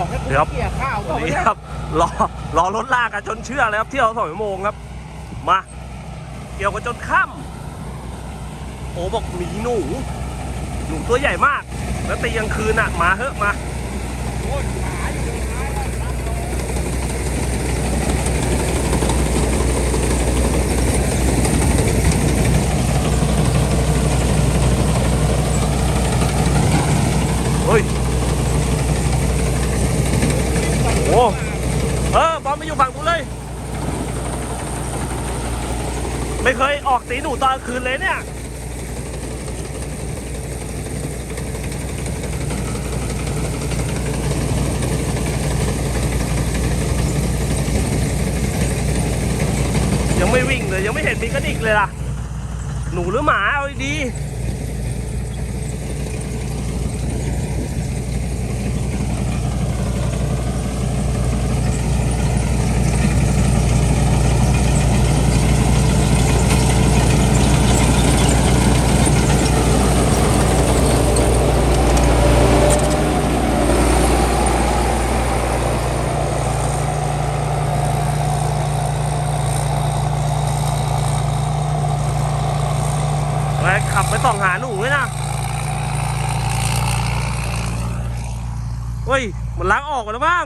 บอกให้กูเดี๋ยวเกี่ยข้าวสก็วัสไม่ดีได้ครับรอรอรถลากกันจนเชื่อเลยครับเที่ยวสองชั่วโมงครับ มา เกี่ยวกันจนค่ำโอ้บอกหมีหนู หนูตัวใหญ่มาก แล้วตีกลางคืนอะมาเถอะมาโอ้ยหมาอยู่ในท้ายแล้วครับเฮ้ย โอ้เออบอลไปอยู่ฝั่งนู้นเลย ไม่เคยออกตีหนูตอนคืนเลยเนี่ย ยังไม่วิ่งเลย ยังไม่เห็นมีกระดิกเลยล่ะ หนูหรือหมาเอาดีๆ ขับไปส่องหาหนูเลยนะเฮ้ย มันล้างออกมาแล้วบ้าง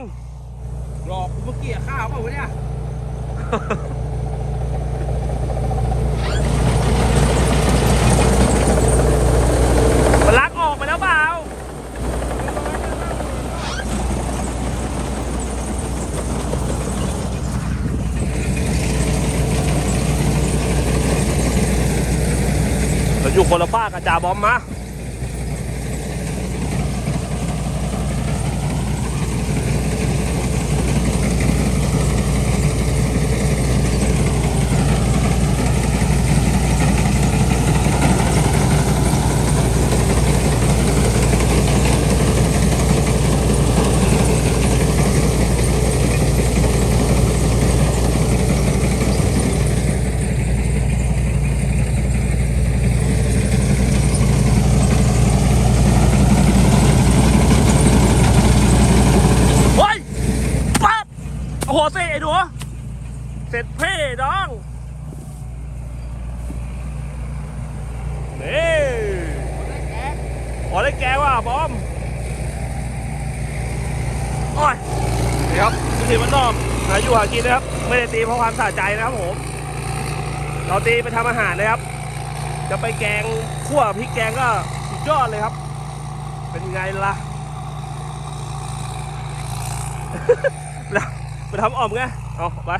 หลอกกูมาเกี่ยข้าวเปล่าวะเนี่ย มันล้างออกไปแล้วเปล่า เรา อยู่คนละฝ้ากกับจ่าบอมมา เฮ้ยปั๊บโอ้โหเสร็จไอ้หนูเสร็จเพ่น้องนี่ขอได้แกว่ะบอมโอ้ยนี่ครับทีมันนอกหาอยู่หากินนะครับ ไม่ได้ตีเพราะความสะใจนะครับผมเราตีไปทำอาหารนะครับ จะไปแกงขั่วพริกแกงก็สุดยอดเลยครับ เป็นไงล่ะ ไปทำอ่อมไงเอาไป